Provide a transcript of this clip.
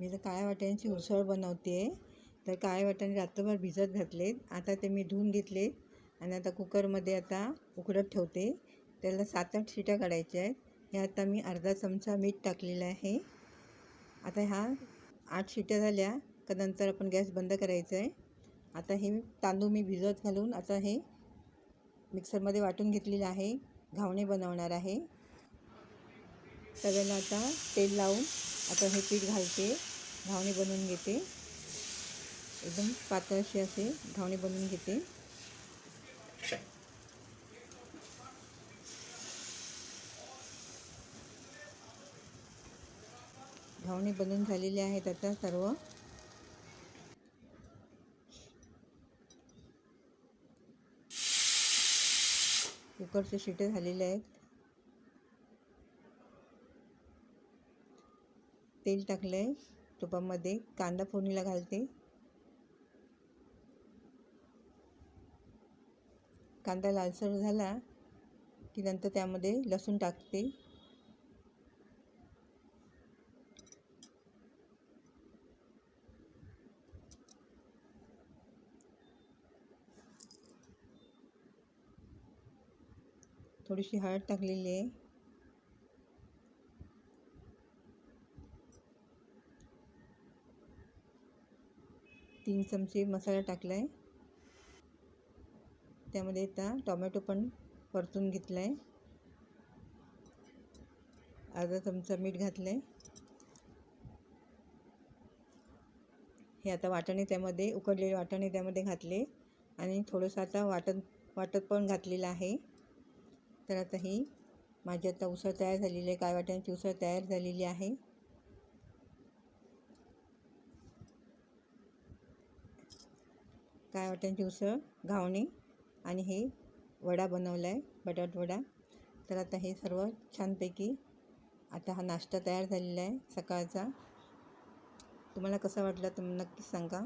मी तर काळ्या वाटाण्याची उसळ बनवते. आहे तर काळे वाटाणे रात्रभर भिजत घातलेत. आता ते मी धुवून घेतले आणि आता कुकरमध्ये आता उकडत ठेवते. त्याला सात आठ शिट्या काढायच्या आहेत. हे आता मी अर्धा चमचा मीठ टाकलेलं आहे. आता ह्या आठ शिट्या झाल्या का नंतर आपण गॅस बंद करायचं आहे. आता हे तांदूळ मी भिजत घालून आता हे मिक्सरमध्ये वाटून घेतलेलं आहे. घावणे बनवणार आहे. तव्याला आता तेल लावून आता हे पीठ घालते घावणे बनवून घेते. एकदम पातळशी असे घावणे बनवून घेते. घावणे बनवून झालेले आहेत आता सर्व. कुकरचे शिटे झालेले आहेत. तेल टाकलं आहे तुपामध्ये कांदा फोडणीला घालते. कांदा लालसर झाला की नंतर त्यामध्ये लसूण टाकते. थोडीशी हळद टाकलेली आहे. तीन चमचे मसाला टाकला आहे. त्यामध्ये आता टोमॅटो पण परतून घेतला आहे. अर्धा चमचा मीठ घातलं आहे हे आता वाटाणे त्यामध्ये उकडलेले वाटाणे त्यामध्ये घातले आणि थोडंसं आता वाटण वाटत पण घातलेलं आहे. तर आता ही माझी आता उसळ तयार झालेली आहे. काय वाटाण्याची उसळ तयार झालेली आहे. काय वाटाण्याची उसळ घावणे आणि हे वडा बनवला आहे बटाट वडा. तर आता हे सर्व छानपैकी आता हा नाश्ता तयार झालेला आहे सकाळचा. तुम्हाला कसा वाटला तुम्ही नक्कीच सांगा.